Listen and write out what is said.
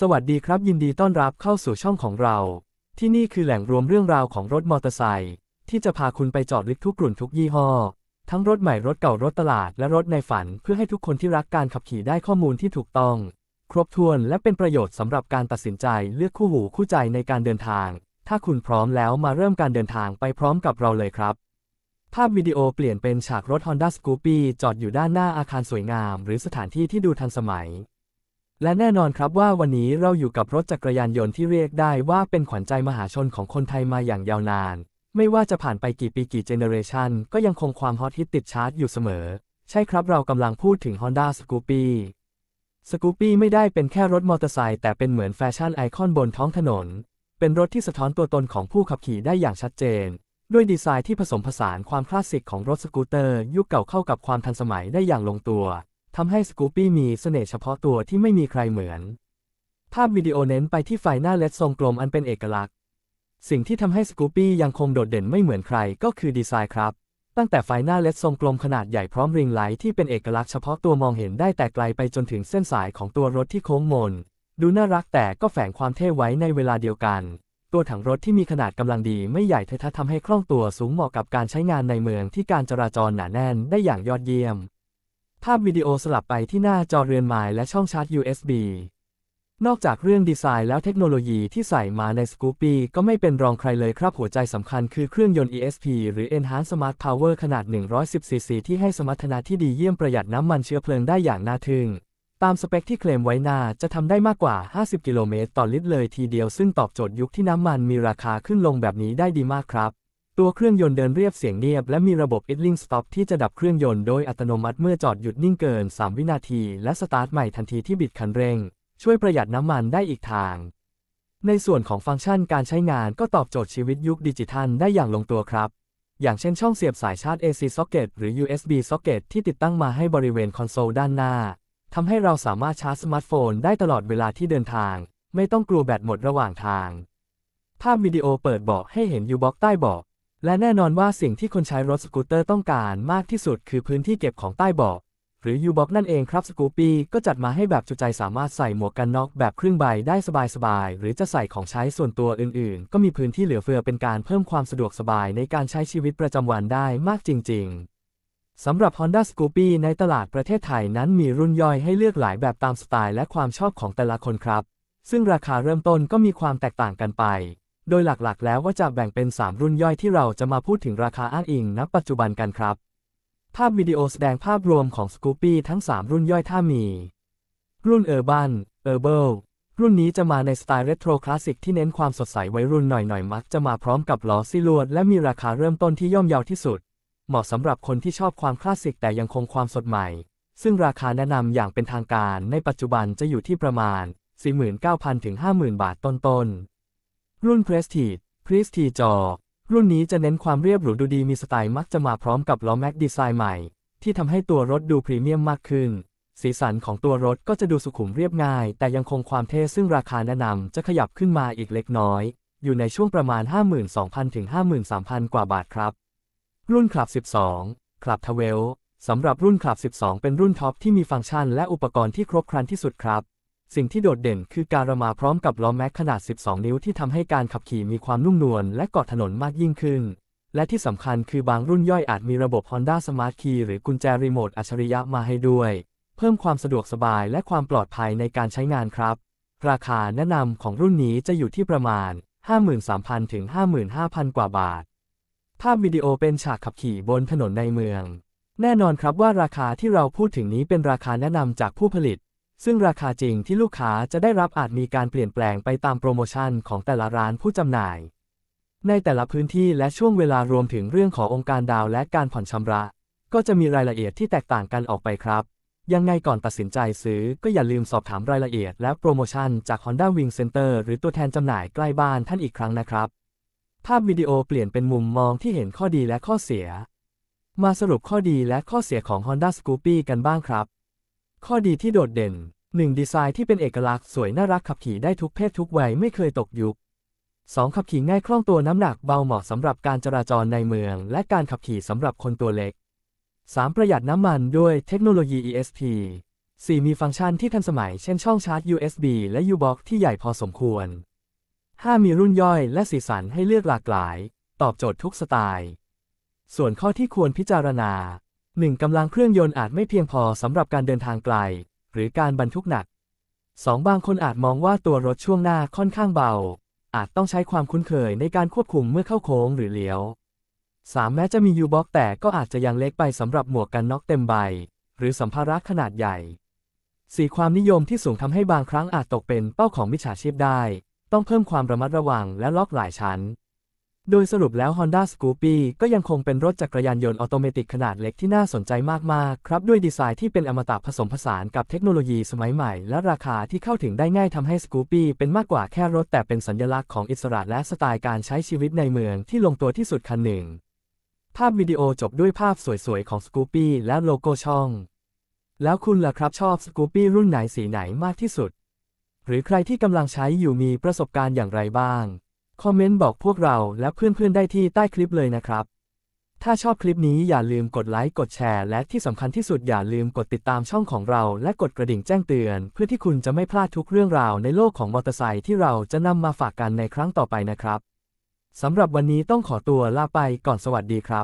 สวัสดีครับยินดีต้อนรับเข้าสู่ช่องของเรา ที่นี่คือแหล่งรวมเรื่องราวของรถมอเตอร์ไซค์ที่จะพาคุณไปจอดลึกทุกรุ่นทุกยี่ห้อ ทั้งรถใหม่รถเก่ารถตลาดและรถในฝัน เพื่อให้ทุกคนที่รักการขับขี่ได้ข้อมูลที่ถูกต้อง ครบถ้วนและเป็นประโยชน์สำหรับการตัดสินใจเลือกคู่หูคู่ใจในการเดินทาง ถ้าคุณพร้อมแล้วมาเริ่มการเดินทางไปพร้อมกับเราเลยครับ ภาพวิดีโอเปลี่ยนเป็นฉากรถ Honda Scoopy จอดอยู่ด้านหน้าอาคารสวยงาม หรือสถานที่ที่ดูทันสมัย และแน่นอนครับว่าวันนี้เราอยู่กับรถจักรยานยนต์ที่เรียกได้ว่าเป็นขวัญใจมหาชนของคนไทยมาอย่างยาวนาน ไม่ว่าจะผ่านไปกี่ปีกี่เจเนอเรชันก็ยังคงความฮอตฮิตติดชาร์ตอยู่เสมอ ใช่ครับเรากำลังพูดถึง Honda Scoopy Scoopy ไม่ได้เป็นแค่รถมอเตอร์ไซค์แต่เป็นเหมือนแฟชั่นไอคอนบนท้องถนน เป็นรถที่สะท้อนตัวตนของผู้ขับขี่ได้อย่างชัดเจน ด้วยดีไซน์ที่ผสมผสานความคลาสสิกของรถสกูตเตอร์ ยุคเก่าเข้ากับความทันสมัยได้อย่างลงตัว ทำให้สกูปี้มีเสน่ห์เฉพาะตัวที่ไม่มีใครเหมือน ภาพวิดีโอเน้นไปที่ไฟหน้าเลดทรงกลมอันเป็นเอกลักษณ์ สิ่งที่ทำให้สกูปี้ยังคงโดดเด่นไม่เหมือนใครก็คือดีไซน์ครับ ตั้งแต่ไฟหน้าเลดทรงกลมขนาดใหญ่พร้อมริงไลท์ที่เป็นเอกลักษณ์เฉพาะตัวมองเห็นได้แต่ไกลไปจนถึงเส้นสายของตัวรถที่โค้งมน ดูน่ารักแต่ก็แฝงความเท่ไว้ในเวลาเดียวกัน ตัวถังรถที่มีขนาดกำลังดีไม่ใหญ่เทอะทะทำให้คล่องตัวสูงเหมาะกับการใช้งานในเมืองที่การจราจรหนาแน่นได้อย่างยอดเยี่ยม ภาพวิดีโอสลับไปที่หน้าจอเรือนไม้และช่องชาร์จ USB นอกจากเรื่องดีไซน์แล้วเทคโนโลยีที่ใส่มาใน Scoopy ก็ไม่เป็นรองใครเลยครับหัวใจสำคัญคือเครื่องยนต์ ESP หรือ Enhanced Smart Power ขนาด 110 cc ที่ให้สมรรถนะที่ดีเยี่ยมประหยัดน้ำมันเชื้อเพลิงได้อย่างน่าทึ่ง ตามสเปคที่เคลมไว้น่าจะทำได้มากกว่า 50 กิโลเมตรต่อลิตรเลยทีเดียวซึ่งตอบโจทย์ยุคที่น้ำมันมีราคาขึ้นลงแบบนี้ได้ดีมากครับ ตัวเครื่องยนต์เดินเรียบเสียงเนียบ และมีระบบ idling stop ที่จะดับเครื่องยนต์โดยอัตโนมัติเมื่อจอดหยุดนิ่งเกิน 3 วินาที และสตาร์ทใหม่ทันทีที่บิดคันเร่ง ช่วยประหยัดน้ำมันได้อีกทาง ในส่วนของฟังก์ชันการใช้งานก็ตอบโจทย์ชีวิตยุคดิจิทัลได้อย่างลงตัวครับ อย่างเช่นช่องเสียบสายชาร์จ AC socket หรือ USB socket ที่ติดตั้งมาให้บริเวณคอนโซลด้านหน้าทำให้เราสามารถชาร์จสมาร์ทโฟนได้ตลอดเวลาที่เดินทาง ไม่ต้องกลัวแบตหมดระหว่างทาง ภาพวิดีโอเปิดเบาะให้เห็นยูบ็อกใต้เบาะ และแน่นอนว่าสิ่งที่คนใช้รถสกูตเตอร์ต้องการมากที่สุดคือพื้นที่เก็บของใต้เบาะหรือยูบ็อกนั่นเองครับสกูปี้ก็จัดมาให้แบบจุใจสามารถใส่หมวกกันน็อกแบบครึ่งใบได้สบายๆ หรือจะใส่ของใช้ส่วนตัวอื่นๆ ก็มีพื้นที่เหลือเฟือเป็นการเพิ่มความสะดวกสบายในการใช้ชีวิตประจำวันได้มากจริง ๆ สำหรับ Honda Scoopy ในตลาดประเทศไทยนั้นมีรุ่นย่อยให้เลือกหลายแบบตามสไตล์และความชอบของแต่ละคนครับ ซึ่งราคาเริ่มต้นก็มีความแตกต่างกันไป โดยหลักๆ แล้วว่าจะแบ่งเป็น 3 รุ่นย่อยที่เราจะมาพูดถึงราคาอ้างอิงณปัจจุบันกันครับ ภาพวิดีโอแสดงภาพรวมของ Scoopy ทั้ง 3 รุ่นย่อยถ้ามี รุ่น Urban Herbal รุ่นนี้จะมาในสไตล์เรโทรคลาสสิกที่เน้นความสดใสวัยรุ่นหน่อยๆ มักจะมาพร้อมกับล้อซิลวดและมีราคาเริ่มต้นที่ย่อมเยาที่สุด เหมาะสำหรับคนที่ชอบความคลาสสิกแต่ยังคงความสดใหม่ ซึ่งราคาแนะนำอย่างเป็นทางการในปัจจุบันจะอยู่ที่ประมาณ 49,000 ถึง 50,000 บาทต้นๆ รุ่น Prestige Prestige จอ รุ่นนี้จะเน้นความเรียบหรูดูดีมีสไตล์มักจะมาพร้อมกับล้อแม็กดีไซน์ใหม่ ที่ทำให้ตัวรถดูพรีเมียมมากขึ้น สีสันของตัวรถก็จะดูสุขุมเรียบง่าย แต่ยังคงความเท่ซึ่งราคาแนะนำจะขยับขึ้นมาอีกเล็กน้อย อยู่ในช่วงประมาณ 52,000 ถึง 53,000 กว่าบาทครับ รุ่นคลับ 12คลับทเวลสำหรับรุ่นคลับ 12 เป็นรุ่นท็อปที่มีฟังก์ชันและอุปกรณ์ที่ครบครันที่สุดครับ สิ่งที่โดดเด่นคือการระมาพร้อมกับล้อแม็กขนาด 12 นิ้วที่ทำให้การขับขี่มีความนุ่มนวลและเกาะถนนมากยิ่งขึ้น และที่สำคัญคือบางรุ่นย่อยอาจมีระบบ Honda Smart Key หรือกุญแจรีโมทอัจฉริยะมาให้ด้วย เพิ่มความสะดวกสบายและความปลอดภัยในการใช้งานครับ ราคาแนะนำของรุ่นนี้จะอยู่ที่ประมาณ 53,000 ถึง 55,000 กว่าบาท ภาพวิดีโอเป็นฉากขับขี่บนถนนในเมือง แน่นอนครับว่าราคาที่เราพูดถึงนี้เป็นราคาแนะนำจากผู้ผลิต ซึ่งราคาจริงที่ลูกค้าจะได้รับอาจมีการเปลี่ยนแปลงไปตามโปรโมชั่นของแต่ละร้านผู้จำหน่าย ในแต่ละพื้นที่และช่วงเวลารวมถึงเรื่องขององค์การดาวและการผ่อนชำระ ก็จะมีรายละเอียดที่แตกต่างกันออกไปครับ ยังไงก่อนตัดสินใจซื้อก็อย่าลืมสอบถามรายละเอียดและโปรโมชั่นจาก Honda Wing Center หรือตัวแทนจำหน่ายใกล้บ้านท่านอีกครั้งนะครับ ภาพวิดีโอเปลี่ยนเป็นมุมมองที่เห็นข้อดีและข้อเสีย มาสรุปข้อดีและข้อเสียของ Honda Scoopy กันบ้างครับ ข้อดีที่โดดเด่น 1. ดีไซน์ที่เป็นเอกลักษณ์สวยน่ารักขับขี่ได้ทุกเพศทุกวัยไม่เคยตกยุค 2. ขับขี่ง่ายคล่องตัวน้ำหนักเบาเหมาะสำหรับการจราจรในเมือง และการขับขี่สำหรับคนตัวเล็ก 3. ประหยัดน้ำมันด้วยเทคโนโลยี ESP 4. มีฟังก์ชันที่ทันสมัย เช่นช่องชาร์จ USB และ U-Box ที่ใหญ่พอสมควร 5. มีรุ่นย่อยและสีสันให้เลือกหลากหลาย ตอบโจทย์ทุกสไตล์ ส่วนข้อที่ควรพิจารณา 1. กำลังเครื่องยนต์อาจไม่เพียงพอสำหรับการเดินทางไกล หรือการบรรทุกหนัก 2. บางคนอาจมองว่าตัวรถช่วงหน้าค่อนข้างเบา อาจต้องใช้ความคุ้นเคยในการควบคุมเมื่อเข้าโค้งหรือเลี้ยว 3. แม้จะมี U-Box แต่ก็อาจจะยังเล็กไปสำหรับหมวกกันน็อกเต็มใบ หรือสัมภาระขนาดใหญ่ 4. ความนิยมที่สูงทำให้บางครั้งอาจตกเป็นเป้าของมิจฉาชีพได้ ต้องเพิ่มความระมัดระวังและล็อกหลายชั้น โดยสรุปแล้ว Honda Scoopy ก็ยังคงเป็นรถจักรยานยนต์ออโตเมติกขนาดเล็กที่น่าสนใจมาก ๆ ครับ ด้วยดีไซน์ที่เป็นอมตะผสมผสานกับเทคโนโลยีสมัยใหม่ และราคาที่เข้าถึงได้ง่ายทำให้ Scoopy เป็นมากกว่าแค่รถแต่เป็นสัญลักษณ์ของอิสระและสไตล์การใช้ชีวิตในเมืองที่ลงตัวที่สุดคันหนึ่ง ภาพวิดีโอจบด้วยภาพสวย ๆ ของ Scoopy และโลโก้ช่อง แล้วคุณล่ะครับชอบ Scoopy รุ่นไหนสีไหนมากที่สุด หรือใครที่กำลังใช้อยู่มีประสบการณ์อย่างไรบ้าง คอมเมนต์บอกพวกเราและเพื่อนๆได้ที่ใต้คลิปเลยนะครับ ถ้าชอบคลิปนี้อย่าลืมกดไลค์กดแชร์ และที่สำคัญที่สุดอย่าลืมกดติดตามช่องของเรา และกดกระดิ่งแจ้งเตือน เพื่อที่คุณจะไม่พลาดทุกเรื่องราวในโลกของมอเตอร์ไซค์ที่เราจะนำมาฝากกันในครั้งต่อไปนะครับสำหรับวันนี้ต้องขอตัวลาไปก่อนสวัสดีครับ